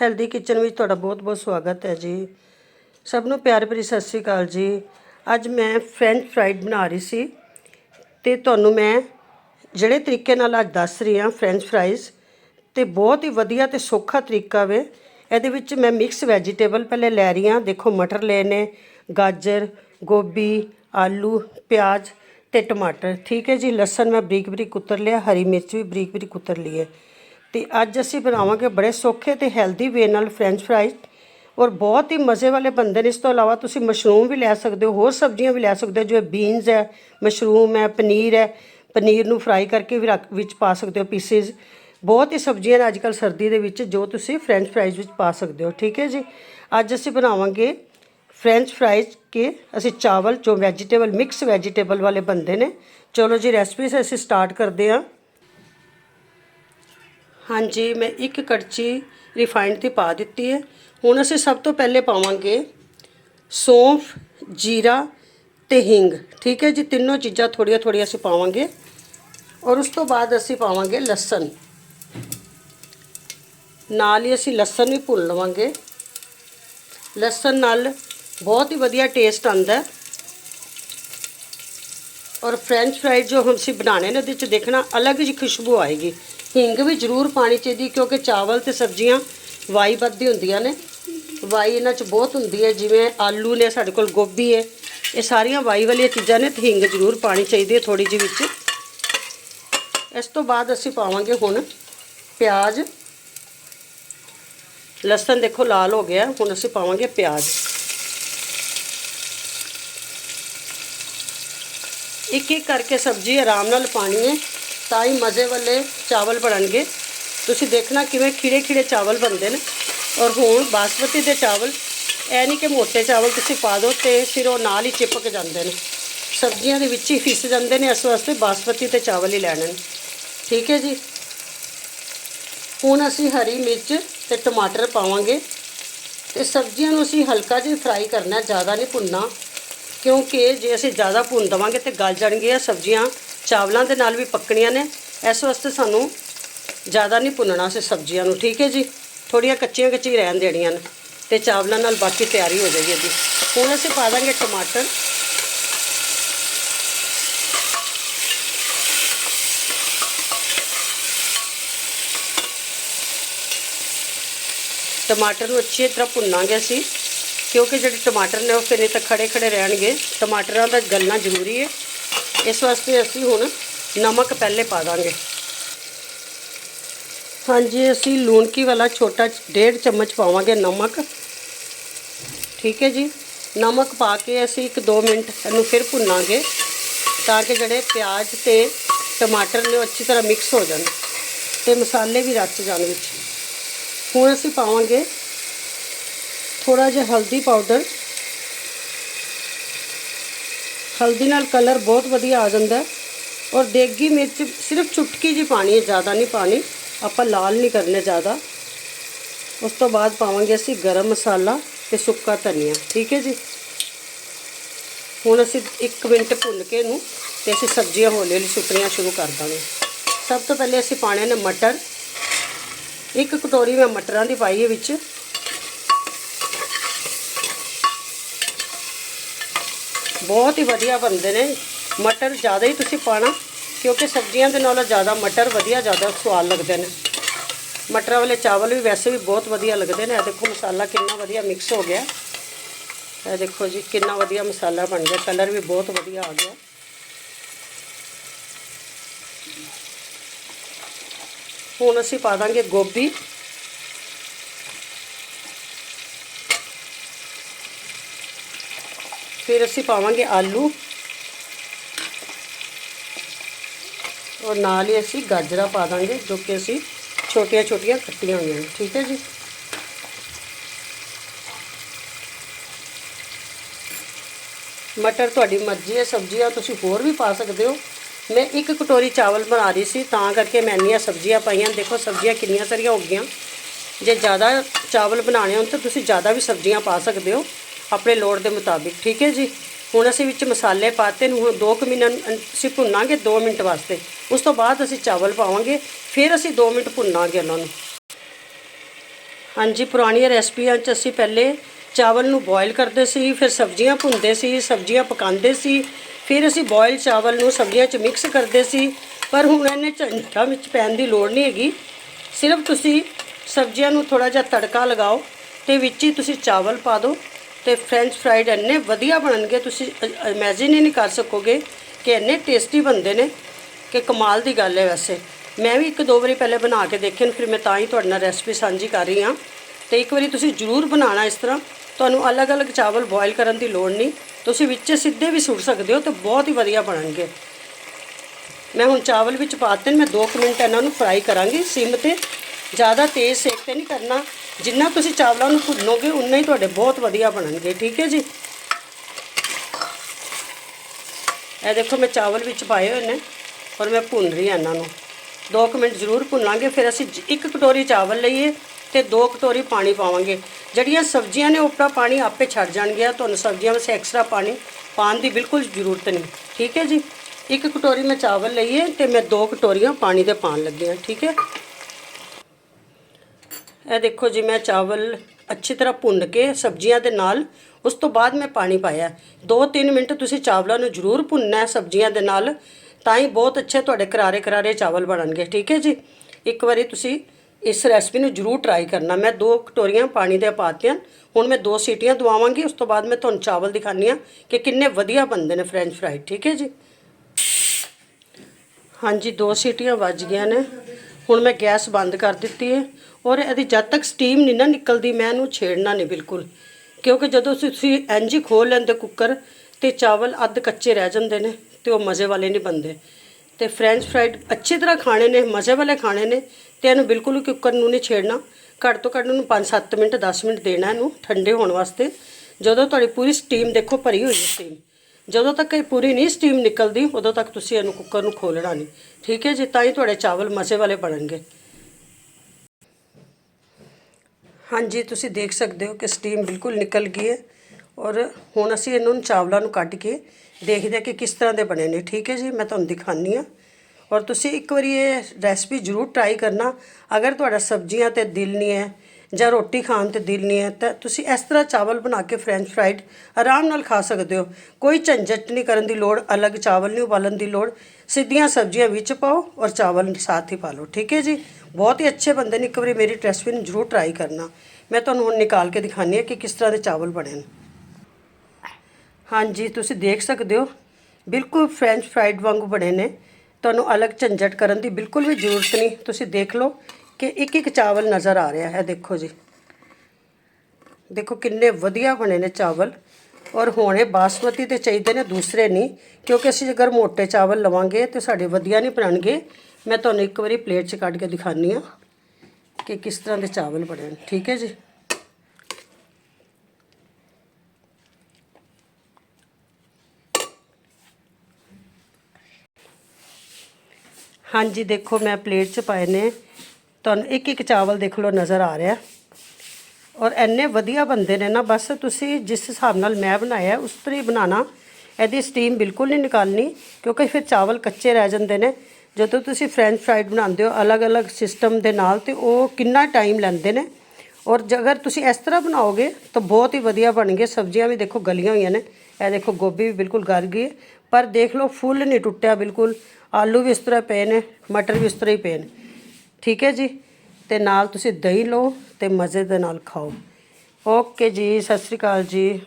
Healthy kitchen ਵਿੱਚ ਤੁਹਾਡਾ ਬਹੁਤ-ਬਹੁਤ ਸਵਾਗਤ ਹੈ ਜੀ। ਸਭ ਨੂੰ ਪਿਆਰ ਭਰੀ ਸਤਿ ਸ੍ਰੀ ਅਕਾਲ ਜੀ। ਅੱਜ ਮੈਂ ਫ੍ਰੈਂਚ ਫਰਾਈਡ ਬਣਾ ਰਹੀ ਸੀ ਤੇ ਤੁਹਾਨੂੰ ਮੈਂ ਜਿਹੜੇ ਤਰੀਕੇ ਨਾਲ ਅੱਜ ਦੱਸ ਰਹੀ ਹਾਂ ਫ੍ਰੈਂਚ ਫਰਾਈਜ਼ ਤੇ ਬਹੁਤ ਹੀ ਵਧੀਆ ਤੇ ਸੌਖਾ ਤਰੀਕਾ ਵੇ। ਇਹਦੇ ਵਿੱਚ ਮੈਂ ਮਿਕਸ ਵੈਜੀਟੇਬਲ ਪਹਿਲੇ ਲੈ ਰਹੀ ਹਾਂ। ਦੇਖੋ ਮਟਰ ਲਏ ਨੇ, ਗਾਜਰ, ਗੋਭੀ, ਆਲੂ, ਪਿਆਜ਼ ਤੇ ਟਮਾਟਰ। ਠੀਕ ਹੈ ਜੀ, ਲਸਣ ਮੈਂ ਬਰੀਕ ਬਰੀਕ ਕੁੱਤਰ ਲਿਆ, ਹਰੀ ਮਿਰਚ ਵੀ ਬਰੀਕ ਬਰੀਕ ਕੁੱਤਰ ਲਈ ਹੈ ਤੇ ਅੱਜ ਅਸੀਂ ਬਣਾਵਾਂਗੇ ਬੜੇ ਸੌਖੇ ਤੇ ਹੈਲਦੀ ਵੇ ਨਾਲ ਫ੍ਰੈਂਚ ਫਰਾਈਜ਼ ਔਰ ਬਹੁਤ ਹੀ ਮਜ਼ੇ ਵਾਲੇ ਬਣਦੇ ਨੇ ਇਸ ਤੋਂ ਇਲਾਵਾ ਤੁਸੀਂ ਮਸ਼ਰੂਮ ਵੀ ਲੈ ਸਕਦੇ ਹੋ, ਹੋਰ ਸਬਜ਼ੀਆਂ ਵੀ ਲੈ ਸਕਦੇ ਹੋ, ਜਿਵੇਂ ਬੀਨਸ ਹੈ ਮਸ਼ਰੂਮ ਹੈ, ਪਨੀਰ ਹੈ, ਪਨੀਰ ਨੂੰ ਫਰਾਈ ਕਰਕੇ ਵੀ ਰੱਖ- ਵਿੱਚ ਪਾ ਸਕਦੇ ਹੋ ਪੀਸਿਸ ਬਹੁਤ ਹੀ ਸਬਜ਼ੀਆਂ ਨੇ ਅੱਜ ਕੱਲ੍ਹ ਸਰਦੀ ਦੇ ਵਿੱਚ ਜੋ ਤੁਸੀਂ ਫ੍ਰੈਂਚ ਫਰਾਈਜ਼ ਵਿੱਚ ਪਾ ਸਕਦੇ ਹੋ, ਠੀਕ ਹੈ ਜੀ? ਅੱਜ ਅਸੀਂ ਬਣਾਵਾਂਗੇ ਫ੍ਰੈਂਚ ਫਰਾਈਜ਼ ਕੇ, ਅਸੀਂ ਚਾਵਲ ਜੋ ਵੈਜੀਟੇਬਲ ਮਿਕਸ ਵੈਜੀਟੇਬਲ ਵਾਲੇ ਬਣਦੇ ਨੇ। ਚਲੋ ਜੀ ਰੈਸਪੀਸ ਅਸੀਂ ਸਟਾਰਟ ਕਰਦੇ ਹਾਂ। ਹਾਂਜੀ, ਮੈਂ ਇੱਕ ਕੜਚੀ ਰਿਫਾਈਨਡ ਦੀ ਪਾ ਦਿੱਤੀ ਹੈ। ਹੁਣ ਅਸੀਂ ਸਭ ਤੋਂ ਪਹਿਲੇ ਪਾਵਾਂਗੇ ਸੌਂਫ, ਜੀਰਾ ਤੇ ਹਿੰਗ। ਠੀਕ ਹੈ ਜੀ, ਤਿੰਨੋਂ ਚੀਜ਼ਾਂ ਥੋੜੀਆਂ ਥੋੜੀਆਂ ਅਸੀਂ ਪਾਵਾਂਗੇ। ਔਰ ਉਸ ਤੋਂ ਬਾਅਦ ਅਸੀਂ ਪਾਵਾਂਗੇ ਲਸਣ। ਨਾਲ ਹੀ ਅਸੀਂ ਲਸਣ ਵੀ ਭੁੰਨ ਲਵਾਂਗੇ। ਲਸਣ ਨਾਲ ਬਹੁਤ ਹੀ ਵਧੀਆ ਟੇਸਟ ਆਉਂਦਾ ਹੈ। ਔਰ ਫ੍ਰੈਂਚ ਫਰਾਈਜ਼ ਜੋ ਹੁਣ ਅਸੀਂ ਬਣਾਣੇ ਨੇ, ਉਹਦੇ 'ਚ ਦੇਖਣਾ ਅਲੱਗ ਜਿਹੀ ਖੁਸ਼ਬੂ ਆਏਗੀ। ਹਿੰਗ ਵੀ ਜ਼ਰੂਰ ਪਾਣੀ ਚਾਹੀਦੀ ਕਿਉਂਕਿ ਚਾਵਲ ਤੇ ਸਬਜ਼ੀਆਂ ਵਾਈ ਵੱਧਦੀ ਹੁੰਦੀਆਂ ਨੇ। ਵਾਈ ਇਹਨਾਂ 'ਚ ਬਹੁਤ ਹੁੰਦੀ ਹੈ, ਜਿਵੇਂ ਆਲੂ ਨੇ, ਸਾਡੇ ਕੋਲ ਗੋਭੀ ਹੈ, ਇਹ ਸਾਰੀਆਂ ਵਾਈ ਵਾਲੀਆਂ ਚੀਜ਼ਾਂ ਨੇ, ਤੇ ਹਿੰਗ ਜ਼ਰੂਰ ਪਾਣੀ ਚਾਹੀਦੀ ਹੈ ਥੋੜੀ ਜਿਹੀ ਵਿੱਚ। ਇਸ ਤੋਂ ਬਾਅਦ ਅਸੀਂ ਪਾਵਾਂਗੇ ਹੁਣ ਪਿਆਜ਼। ਲਸਣ ਦੇਖੋ ਲਾਲ ਹੋ ਗਿਆ, ਹੁਣ ਅਸੀਂ ਪਾਵਾਂਗੇ ਪਿਆਜ਼। ਇੱਕ ਇੱਕ ਕਰਕੇ ਸਬਜ਼ੀ ਆਰਾਮ ਨਾਲ ਪਾਣੀ ਹੈ, ਤਾਂ ਹੀ ਮਜ਼ੇ ਵਾਲੇ ਚਾਵਲ ਬਣਨਗੇ। ਤੁਸੀਂ ਦੇਖਣਾ ਕਿਵੇਂ ਖਿੜੇ ਖਿੜੇ ਚਾਵਲ ਬਣਦੇ ਨੇ। ਔਰ ਹੁਣ ਬਾਸਮਤੀ ਦੇ ਚਾਵਲ ਐ ਨਹੀਂ ਕਿ ਮੋਟੇ ਚਾਵਲ ਤੁਸੀਂ ਪਾ ਦਿਓ ਤੇ ਫਿਰ ਉਹ ਨਾਲ ਹੀ ਚਿਪਕ ਜਾਂਦੇ ਨੇ। ਸਬਜ਼ੀਆਂ ਦੇ ਵਿੱਚ ਹੀ ਫਿਸ ਜਾਂਦੇ ਨੇ, ਇਸ ਵਾਸਤੇ ਬਾਸਮਤੀ ਤੇ ਚਾਵਲ ਹੀ ਲੈਣੇ ਨੇ। ਠੀਕ ਹੈ ਜੀ? ਹੁਣ ਅਸੀਂ ਹਰੀ ਮਿਰਚ ਤੇ ਟਮਾਟਰ ਪਾਵਾਂਗੇ। ਤੇ ਸਬਜ਼ੀਆਂ ਨੂੰ ਅਸੀਂ ਹਲਕਾ ਜਿਹਾ ਫਰਾਈ ਕਰਨਾ ਜ਼ਿਆਦਾ ਨਹੀਂ ਭੁੰਨਣਾ। ਕਿਉਂਕਿ ਜੇ ਅਸੀਂ ਜ਼ਿਆਦਾ ਭੁੰਨ ਦਵਾਂਗੇ ਤੇ ਗਲ ਜਾਣਗੀਆਂ ਸਬਜ਼ੀਆਂ, ਚਾਵਲਾਂ ਦੇ ਨਾਲ ਵੀ ਪੱਕਣੀਆਂ ਨੇ, ਇਸ ਵਾਸਤੇ ਸਾਨੂੰ ਜ਼ਿਆਦਾ ਨਹੀਂ ਭੁੰਨਣਾ ਸੀ ਸਬਜ਼ੀਆਂ ਨੂੰ, ਠੀਕ ਹੈ ਜੀ? ਥੋੜੀਆਂ ਕੱਚੀਆਂ ਕੱਚੀ ਰਹਿਣ ਦੇਣੀਆਂ ਨੇ ਤੇ ਚਾਵਲਾਂ ਨਾਲ ਬਾਕੀ ਤਿਆਰੀ ਹੋ ਜਾਏਗੀ ਇਹਦੀ। ਹੁਣ ਅਸੀਂ ਪਾ ਦਾਂਗੇ ਟਮਾਟਰ। ਟਮਾਟਰ ਨੂੰ ਅੱਛੀ ਤਰ੍ਹਾਂ ਭੁੰਨਾਂਗੇ ਅਸੀਂ। ਕਿਉਂਕਿ ਜਿਹੜੇ ਟਮਾਟਰ ਨੇ ਉਹ ਫਿਰ ਨਹੀਂ ਤਾਂ ਖੜੇ ਖੜੇ ਰਹਿਣਗੇ। ਟਮਾਟਰਾਂ ਦਾ ਗਲਣਾ ਜ਼ਰੂਰੀ ਹੈ। ਇਸ ਵਾਸਤੇ ਅਸੀਂ ਹੁਣ ਨਮਕ ਪਹਿਲੇ ਪਾ ਦਾਂਗੇ। ਹਾਂਜੀ, ਅਸੀਂ ਲੂਣਕੀ ਵਾਲਾ ਛੋਟਾ ਡੇਢ ਚਮਚ ਪਾਵਾਂਗੇ ਨਮਕ। ਠੀਕ ਹੈ ਜੀ। ਨਮਕ ਪਾ ਕੇ ਅਸੀਂ 1-2 ਮਿੰਟ ਇਹਨੂੰ ਫਿਰ ਭੁੰਨਾਂਗੇ ਤਾਂ ਕਿ ਜਿਹੜੇ ਪਿਆਜ਼ ਤੇ ਟਮਾਟਰ ਨੇ ਉਹ ਅੱਛੀ ਤਰ੍ਹਾਂ ਮਿਕਸ ਹੋ ਜਾਣ ਤੇ ਮਸਾਲੇ ਵੀ ਰਚ ਜਾਣ ਵਿੱਚ। ਹੁਣ ਅਸੀਂ ਪਾਵਾਂਗੇ ਥੋੜਾ ਜਿਹਾ ਹਲਦੀ ਪਾਊਡਰ ਹਲਦੀ ਨਾਲ ਕਲਰ ਬਹੁਤ ਵਧੀਆ ਆ ਜਾਂਦਾ ਔਰ ਦੇਗੀ ਮਿਰਚ ਸਿਰਫ ਚੁਟਕੀ ਜੀ ਪਾਣੀ ਹੈ, ਜ਼ਿਆਦਾ ਨਹੀਂ ਪਾਣੀ ਆਪਾਂ ਲਾਲ ਨਹੀਂ ਕਰਨੇ ਜ਼ਿਆਦਾ। ਉਸ ਤੋਂ ਬਾਅਦ ਪਾਵਾਂਗੇ ਅਸੀਂ ਗਰਮ ਮਸਾਲਾ ਤੇ ਸੁੱਕਾ ਧਨੀਆ, ਠੀਕ ਹੈ ਜੀ? ਹੁਣ ਅਸੀਂ 1 ਮਿੰਟ ਭੁੰਨ ਕੇ ਇਹਨੂੰ ਤੇ ਅਸੀਂ ਸਬਜ਼ੀਆਂ ਹੌਲੀ ਹੌਲੀ ਸੁੱਟਣੀਆਂ ਸ਼ੁਰੂ ਕਰ ਦਾਂਗੇ। ਸਭ ਤੋਂ ਪਹਿਲੇ ਅਸੀਂ ਪਾਣੇ ਨੇ ਮਟਰ। ਇੱਕ ਕਟੋਰੀ ਮੈਂ ਮਟਰਾਂ ਦੀ ਪਾਈ ਹੈ ਵਿੱਚ। ਬਹੁਤ ਹੀ ਵਧੀਆ ਬਣਦੇ ਨੇ। ਮਟਰ ਜ਼ਿਆਦਾ ਹੀ ਤੁਸੀਂ ਪਾਣਾ ਕਿਉਂਕਿ ਸਬਜ਼ੀਆਂ ਦੇ ਨਾਲੋਂ ਜ਼ਿਆਦਾ ਮਟਰ ਵਧੀਆ, ਜ਼ਿਆਦਾ ਸਵਾਦ ਲੱਗਦੇ ਨੇ। ਮਟਰਾਂ ਵਾਲੇ ਚਾਵਲ ਵੀ ਵੈਸੇ ਵੀ ਬਹੁਤ ਵਧੀਆ ਲੱਗਦੇ ਨੇ। ਇਹ ਦੇਖੋ ਮਸਾਲਾ ਕਿੰਨਾ ਵਧੀਆ ਮਿਕਸ ਹੋ ਗਿਆ। ਇਹ ਦੇਖੋ ਜੀ, ਕਿੰਨਾ ਵਧੀਆ ਮਸਾਲਾ ਬਣ ਗਿਆ। ਕਲਰ ਵੀ ਬਹੁਤ ਵਧੀਆ ਆ ਗਿਆ। ਹੁਣ ਅਸੀਂ ਪਾ ਦਾਂਗੇ ਗੋਭੀ। ਫਿਰ ਅਸੀਂ ਪਾਵਾਂਗੇ ਆਲੂ। ਔਰ ਨਾਲ ਹੀ ਅਸੀਂ ਗਾਜਰਾਂ ਪਾ ਦਾਂਗੇ, ਜੋ ਕਿ ਅਸੀਂ ਛੋਟੀਆਂ ਛੋਟੀਆਂ ਕੱਟੀਆਂ ਹੋਈਆਂ ਨੇ। ਠੀਕ ਹੈ ਜੀ? ਮਟਰ ਤੁਹਾਡੀ ਮਰਜ਼ੀ ਹੈ, ਸਬਜ਼ੀਆਂ ਤੁਸੀਂ ਹੋਰ ਵੀ ਪਾ ਸਕਦੇ ਹੋ। ਮੈਂ ਇੱਕ ਕਟੋਰੀ ਚਾਵਲ ਬਣਾ ਰਹੀ ਸੀ, ਤਾਂ ਕਰਕੇ ਮੈਂ ਇੰਨੀਆਂ ਸਬਜ਼ੀਆਂ ਪਾਈਆਂ। ਦੇਖੋ, ਸਬਜ਼ੀਆਂ ਕਿੰਨੀਆਂ ਸਾਰੀਆਂ ਹੋ ਗਈਆਂ। ਜੇ ਜ਼ਿਆਦਾ ਚਾਵਲ ਬਣਾਉਣੇ ਹੋਣ ਤਾਂ ਤੁਸੀਂ ਜ਼ਿਆਦਾ ਵੀ ਸਬਜ਼ੀਆਂ ਪਾ ਸਕਦੇ ਹੋ। ਆਪਣੇ ਲੋੜ ਦੇ ਮੁਤਾਬਿਕ, ਠੀਕ ਹੈ ਜੀ? ਹੁਣ ਅਸੀਂ ਵਿੱਚ ਮਸਾਲੇ ਪਾਤੇ ਨੂੰ, ਹੁਣ 2 ਕੁ ਮਿੰਟ ਅਸੀਂ ਭੁੰਨਾਂਗੇ 2 ਮਿੰਟ ਵਾਸਤੇ। ਉਸ ਤੋਂ ਬਾਅਦ ਅਸੀਂ ਚਾਵਲ ਪਾਵਾਂਗੇ, ਫਿਰ ਅਸੀਂ 2 ਮਿੰਟ ਭੁੰਨਾਂਗੇ ਉਹਨਾਂ ਨੂੰ। ਹਾਂਜੀ, ਪੁਰਾਣੀਆਂ ਰੈਸਪੀਆਂ 'ਚ ਅਸੀਂ ਪਹਿਲੇ ਚਾਵਲ ਨੂੰ ਬੋਇਲ ਕਰਦੇ ਸੀ, ਫਿਰ ਸਬਜ਼ੀਆਂ ਭੁੰਨਦੇ ਸੀ, ਸਬਜ਼ੀਆਂ ਪਕਾਉਂਦੇ ਸੀ, ਫਿਰ ਅਸੀਂ ਬੋਇਲ ਚਾਵਲ ਨੂੰ ਸਬਜ਼ੀਆਂ 'ਚ ਮਿਕਸ ਕਰਦੇ ਸੀ। ਪਰ ਹੁਣ ਇਹਨੇ ਝੰਡਾ ਵਿੱਚ ਪੈਣ ਦੀ ਲੋੜ ਨਹੀਂ ਹੈਗੀ। ਸਿਰਫ ਤੁਸੀਂ ਸਬਜ਼ੀਆਂ ਨੂੰ ਥੋੜਾ ਜਿਹਾ ਤੜਕਾ ਲਗਾਓ ਤੇ ਵਿੱਚ ਹੀ ਤੁਸੀਂ ਚਾਵਲ ਪਾ ਦਿਓ। ਤੇ ਫ੍ਰੈਂਚ ਫਰਾਈਡ ਇੰਨੇ ਵਧੀਆ ਬਣਨਗੇ, ਤੁਸੀਂ ਇਮੇਜਿਨ ਹੀ ਨਹੀਂ ਕਰ ਸਕੋਗੇ ਕਿ ਇੰਨੇ ਟੇਸਟੀ ਬਣਦੇ ਨੇ, ਕਿ ਕਮਾਲ ਦੀ ਗੱਲ ਹੈ ਵੈਸੇ। ਮੈਂ ਵੀ ਇੱਕ ਦੋ ਵਾਰੀ ਪਹਿਲੇ ਬਣਾ ਕੇ ਦੇਖੇ ਨੇ, ਫਿਰ ਮੈਂ ਤਾਂ ਹੀ ਤੁਹਾਡੇ ਨਾਲ ਰੈਸਪੀ ਸਾਂਝੀ ਕਰ ਰਹੀ ਹਾਂ। ਤੇ ਇੱਕ ਵਾਰੀ ਤੁਸੀਂ ਜ਼ਰੂਰ ਬਣਾਉਣਾ ਇਸ ਤਰ੍ਹਾਂ। ਤੁਹਾਨੂੰ ਅਲੱਗ-ਅਲੱਗ ਚਾਵਲ ਬੋਇਲ ਕਰਨ ਦੀ ਲੋੜ ਨਹੀਂ। ਤੁਸੀਂ ਵਿੱਚ ਸਿੱਧੇ ਵੀ ਸੁੱਟ ਸਕਦੇ ਹੋ ਤੇ ਬਹੁਤ ਹੀ ਵਧੀਆ ਬਣਨਗੇ। ਮੈਂ ਹੁਣ ਚਾਵਲ ਵਿੱਚ ਪਾਤੇ ਨੇ, ਮੈਂ 2 ਮਿੰਟ ਇਹਨਾਂ ਨੂੰ ਫਰਾਈ ਕਰਾਂਗੀ। ਸਿਮ ਤੇ ਜ਼ਿਆਦਾ ਤੇਜ਼ ਸੇਕ ਤੇ ਨਹੀਂ ਕਰਨਾ। ਜਿੰਨਾ ਤੁਸੀਂ ਚਾਵਲਾਂ ਨੂੰ ਭੁੰਨੋਗੇ, ਉਨਾ ਹੀ ਤੁਹਾਡੇ ਬਹੁਤ ਵਧੀਆ ਬਣਨਗੇ। ਠੀਕ ਹੈ ਜੀ? ਇਹ ਦੇਖੋ, ਮੈਂ ਚਾਵਲ ਵਿੱਚ ਪਾਏ ਹੋਏ ਨੇ ਔਰ ਮੈਂ ਭੁੰਨ ਰਹੀ ਹਾਂ ਇਹਨਾਂ ਨੂੰ। 2 ਮਿੰਟ ਜ਼ਰੂਰ ਭੁੰਨਾਂਗੇ ਫਿਰ ਅਸੀਂ ਇੱਕ ਕਟੋਰੀ ਚਾਵਲ ਲਈਏ ਤੇ 2 ਕਟੋਰੀ ਪਾਣੀ ਪਾਵਾਂਗੇ। ਜਿਹੜੀਆਂ ਸਬਜ਼ੀਆਂ ਨੇ ਉਪਰਾ ਪਾਣੀ ਆਪੇ ਛੱਡ ਜਾਣਗੀਆਂ। ਤੁਹਾਨੂੰ ਸਬਜ਼ੀਆਂ ਵਿੱਚ ਐਕਸਟਰਾ ਪਾਣੀ ਪਾਉਣ ਦੀ ਬਿਲਕੁਲ ਜ਼ਰੂਰਤ ਨਹੀਂ। ਠੀਕ ਹੈ ਜੀ? ਇੱਕ ਕਟੋਰੀ ਮੈਂ ਚਾਵਲ ਲਈਏ ਤੇ ਮੈਂ 2 ਕਟੋਰੀਆਂ ਪਾਣੀ ਦੇ ਪਾਣ ਲੱਗੇ ਹਾਂ। ਠੀਕ ਹੈ? ਇਹ ਦੇਖੋ ਜੀ, ਮੈਂ ਚਾਵਲ ਅੱਛੀ ਤਰ੍ਹਾਂ ਭੁੰਨ ਕੇ ਸਬਜ਼ੀਆਂ ਦੇ ਨਾਲ ਉਸ ਤੋਂ ਬਾਅਦ ਮੈਂ ਪਾਣੀ ਪਾਇਆ 2-3 ਮਿੰਟ ਤੁਸੀਂ ਚਾਵਲਾਂ ਨੂੰ ਜ਼ਰੂਰ ਭੁੰਨਣਾ ਹੈ ਸਬਜ਼ੀਆਂ ਦੇ ਨਾਲ, ਤਾਂ ਹੀ ਬਹੁਤ ਅੱਛੇ ਤੁਹਾਡੇ ਕਰਾਰੇ ਕਰਾਰੇ ਚਾਵਲ ਬਣਨਗੇ, ਠੀਕ ਹੈ ਜੀ? ਇੱਕ ਵਾਰੀ ਤੁਸੀਂ ਇਸ ਰੈਸਪੀ ਨੂੰ ਜ਼ਰੂਰ ਟਰਾਈ ਕਰਨਾ। ਮੈਂ ਦੋ ਕਟੋਰੀਆਂ ਪਾਣੀ ਦੇ ਪਾਤੀਆਂ, ਹੁਣ ਮੈਂ ਦੋ ਸੀਟੀਆਂ ਦਵਾਵਾਂਗੀ, ਉਸ ਤੋਂ ਬਾਅਦ ਮੈਂ ਤੁਹਾਨੂੰ ਚਾਵਲ ਦਿਖਾਉਂਦੀ ਹਾਂ ਕਿ ਕਿੰਨੇ ਵਧੀਆ ਬਣਦੇ ਨੇ ਫ੍ਰੈਂਚ ਫਰਾਈ, ਠੀਕ ਹੈ ਜੀ? ਹਾਂਜੀ, ਦੋ ਸੀਟੀਆਂ ਵੱਜ ਗਈਆਂ ਨੇ। ਹੁਣ ਮੈਂ ਗੈਸ ਬੰਦ ਕਰ ਦਿੱਤੀ ਹੈ। ਔਰ ਇਹਦੀ ਜਦ ਤੱਕ ਸਟੀਮ ਨਹੀਂ ਨਾ ਨਿਕਲਦੀ, ਮੈਂ ਇਹਨੂੰ ਛੇੜਨਾ ਨਹੀਂ ਬਿਲਕੁਲ। ਕਿਉਂਕਿ ਜਦੋਂ ਤੁਸੀਂ ਇੰਜ ਹੀ ਖੋਲ ਲੈਂਦੇ ਕੁੱਕਰ ਤੇ ਚਾਵਲ ਅੱਧ ਕੱਚੇ ਰਹਿ ਜਾਂਦੇ ਨੇ ਤੇ ਉਹ ਮਜ਼ੇ ਵਾਲੇ ਨਹੀਂ ਬਣਦੇ। ਤੇ ਫ੍ਰੈਂਚ ਫਰਾਈਡ ਅੱਛੀ ਤਰ੍ਹਾਂ ਖਾਣੇ ਨੇ, ਮਜ਼ੇ ਵਾਲੇ ਖਾਣੇ ਨੇ ਤੇ ਇਹਨੂੰ ਬਿਲਕੁਲ ਹੀ ਕੁੱਕਰ ਨੂੰ ਨਹੀਂ ਛੇੜਨਾ। ਘੱਟ ਤੋਂ ਘੱਟ ਉਹਨੂੰ 5-7 ਮਿੰਟ 10 ਮਿੰਟ ਦੇਣਾ ਇਹਨੂੰ ਠੰਡੇ ਹੋਣ ਵਾਸਤੇ। ਜਦੋਂ ਤੁਹਾਡੀ ਪੂਰੀ ਸਟੀਮ ਦੇਖੋ ਭਰੀ ਹੋਈ ਹੈ ਸਟੀਮ ਜਦੋਂ ਤੱਕ ਇਹ ਪੂਰੀ ਨਹੀਂ ਸਟੀਮ ਨਿਕਲਦੀ, ਉਦੋਂ ਤੱਕ ਤੁਸੀਂ ਇਹਨੂੰ ਕੁੱਕਰ ਨੂੰ ਖੋਲਣਾ ਨਹੀਂ। ਠੀਕ ਹੈ ਜੀ? ਤਾਂ ਹੀ ਤੁਹਾਡੇ ਚਾਵਲ ਮਜ਼ੇ ਵਾਲੇ ਬਣਨਗੇ। ਹਾਂਜੀ, ਤੁਸੀਂ ਦੇਖ ਸਕਦੇ ਹੋ ਕਿ ਸਟੀਮ ਬਿਲਕੁਲ ਨਿਕਲ ਗਈ ਹੈ ਔਰ ਹੁਣ ਅਸੀਂ ਇਹਨਾਂ ਨੂੰ ਚਾਵਲਾਂ ਨੂੰ ਕੱਢ ਕੇ ਦੇਖਦੇ ਹਾਂ ਕਿ ਕਿਸ ਤਰ੍ਹਾਂ ਦੇ ਬਣੇ ਨੇ। ਠੀਕ ਹੈ ਜੀ, ਮੈਂ ਤੁਹਾਨੂੰ ਦਿਖਾਉਂਦੀ ਹਾਂ। ਔਰ ਤੁਸੀਂ ਇੱਕ ਵਾਰੀ ਇਹ ਰੈਸਪੀ ਜ਼ਰੂਰ ਟਰਾਈ ਕਰਨਾ। ਅਗਰ ਤੁਹਾਡਾ ਸਬਜ਼ੀਆਂ ਤੇ ਦਿਲ ਨਹੀਂ ਹੈ ਜਾਂ ਰੋਟੀ ਖਾਣ ਤੇ ਦਿਲ ਨਹੀਂ ਹੈ, ਤਾਂ ਤੁਸੀਂ ਇਸ ਤਰ੍ਹਾਂ ਚਾਵਲ ਬਣਾ ਕੇ ਫ੍ਰੈਂਚ ਫਰਾਈਡ ਆਰਾਮ ਨਾਲ ਖਾ ਸਕਦੇ ਹੋ। ਕੋਈ ਝੰਜਟ ਨਹੀਂ ਕਰਨ ਦੀ ਲੋੜ, ਅਲੱਗ ਚਾਵਲ ਨਹੀਂ ਉਬਾਲਣ ਦੀ ਲੋੜ। ਸਿੱਧੀਆਂ ਸਬਜ਼ੀਆਂ ਵਿੱਚ ਪਾਓ ਔਰ ਚਾਵਲ ਸਾਥ ਹੀ ਪਾ ਲਓ। ਠੀਕ ਹੈ ਜੀ? ਬਹੁਤ ਹੀ ਅੱਛੇ ਬੰਦੇ ਨੇ ਇੱਕ ਵਾਰੀ ਮੇਰੀ ਰੈਸਪੀ ਨੂੰ ਜ਼ਰੂਰ ਟਰਾਈ ਕਰਨਾ। ਮੈਂ ਤੁਹਾਨੂੰ ਹੁਣ ਨਿਕਾਲ ਕੇ ਦਿਖਾਉਂਦੀ ਹਾਂ ਕਿ ਕਿਸ ਤਰ੍ਹਾਂ ਦੇ ਚਾਵਲ ਬਣੇ ਨੇ। ਹਾਂਜੀ, ਤੁਸੀਂ ਦੇਖ ਸਕਦੇ ਹੋ। ਬਿਲਕੁਲ ਫ੍ਰੈਂਚ ਫਰਾਈਡ ਵਾਂਗੂ ਬਣੇ ਨੇ। ਤੁਹਾਨੂੰ ਅਲੱਗ ਝੰਜਟ ਕਰਨ ਦੀ ਬਿਲਕੁਲ ਵੀ ਜ਼ਰੂਰਤ ਨਹੀਂ। ਤੁਸੀਂ ਦੇਖ ਲਓ ਕਿ ਇੱਕ ਇੱਕ ਚਾਵਲ ਨਜ਼ਰ ਆ ਰਿਹਾ ਹੈ, ਦੇਖੋ ਜੀ। ਦੇਖੋ ਕਿੰਨੇ ਵਧੀਆ ਬਣੇ ਨੇ ਚਾਵਲ। ਔਰ ਹੋਣੇ ਬਾਸਮਤੀ ਤੇ ਚਾਹੀਦੇ ਨੇ, ਦੂਸਰੇ ਨਹੀਂ। ਕਿਉਂਕਿ ਅਸੀਂ ਅਗਰ ਮੋٹے ਚਾਵਲ ਲਵਾਂਗੇ ਤੇ ਸਾਡੇ ਵਧੀਆ ਨਹੀਂ ਬਣਨਗੇ। ਮੈਂ ਤੁਹਾਨੂੰ ਇੱਕ ਵਾਰੀ ਪਲੇਟ 'ਚ ਕੱਢ ਕੇ ਦਿਖਾਉਂਦੀ ਹਾਂ ਕਿ ਕਿਸ ਤਰ੍ਹਾਂ ਦੇ ਚਾਵਲ ਬਣੇ ਨੇ। ਠੀਕ ਹੈ ਜੀ? ਹਾਂਜੀ, ਦੇਖੋ ਮੈਂ ਪਲੇਟ 'ਚ ਪਾਏ ਨੇ। ਤੁਹਾਨੂੰ ਇੱਕ ਇੱਕ ਚਾਵਲ ਦੇਖ ਲਓ ਨਜ਼ਰ ਆ ਰਿਹਾ। ਔਰ ਇੰਨੇ ਵਧੀਆ ਬਣਦੇ ਨੇ ਨਾ, ਬਸ ਤੁਸੀਂ ਜਿਸ ਹਿਸਾਬ ਨਾਲ ਮੈਂ ਬਣਾਇਆ, ਉਸ ਤਰ੍ਹਾਂ ਹੀ ਬਣਾਉਣਾ। ਇਹਦੀ ਸਟੀਮ ਬਿਲਕੁਲ ਨਹੀਂ ਨਿਕਾਲਣੀ, ਕਿਉਂਕਿ ਫਿਰ ਚਾਵਲ ਕੱਚੇ ਰਹਿ ਜਾਂਦੇ ਨੇ। ਜਦੋਂ ਤੁਸੀਂ ਫ੍ਰੈਂਚ ਫਰਾਈਡ ਬਣਾਉਂਦੇ ਹੋ, ਅਲੱਗ-ਅਲੱਗ ਸਿਸਟਮ ਦੇ ਨਾਲ ਤੇ ਉਹ ਕਿੰਨਾ ਟਾਈਮ ਲੈਂਦੇ ਨੇ। ਔਰ ਜੇਕਰ ਤੁਸੀਂ ਇਸ ਤਰ੍ਹਾਂ ਬਣਾਓਗੇ, ਤਾਂ ਬਹੁਤ ਹੀ ਵਧੀਆ ਬਣਨਗੇ। ਸਬਜ਼ੀਆਂ ਵੀ ਦੇਖੋ ਗਲੀਆਂ ਹੋਈਆਂ ਨੇ। ਇਹ ਦੇਖੋ ਗੋਭੀ ਵੀ ਬਿਲਕੁਲ ਗਲ ਗਈ ਹੈ। ਪਰ ਦੇਖ ਲਓ, ਫੁੱਲ ਨਹੀਂ ਟੁੱਟਿਆ ਬਿਲਕੁਲ। ਆਲੂ ਵੀ ਇਸ ਤਰ੍ਹਾਂ ਪਏ ਨੇ, ਮਟਰ ਵੀ ਇਸ ਤਰ੍ਹਾਂ ਹੀ ਪਏ ਨੇ। ਠੀਕ ਹੈ ਜੀ? ਤੇ ਨਾਲ ਤੁਸੀਂ ਦਹੀਂ ਲਓ ਤੇ ਮਜ਼ੇ ਦੇ ਨਾਲ ਖਾਓ। ਓਕੇ ਜੀ, ਸਤਿ ਸ਼੍ਰੀ ਅਕਾਲ ਜੀ।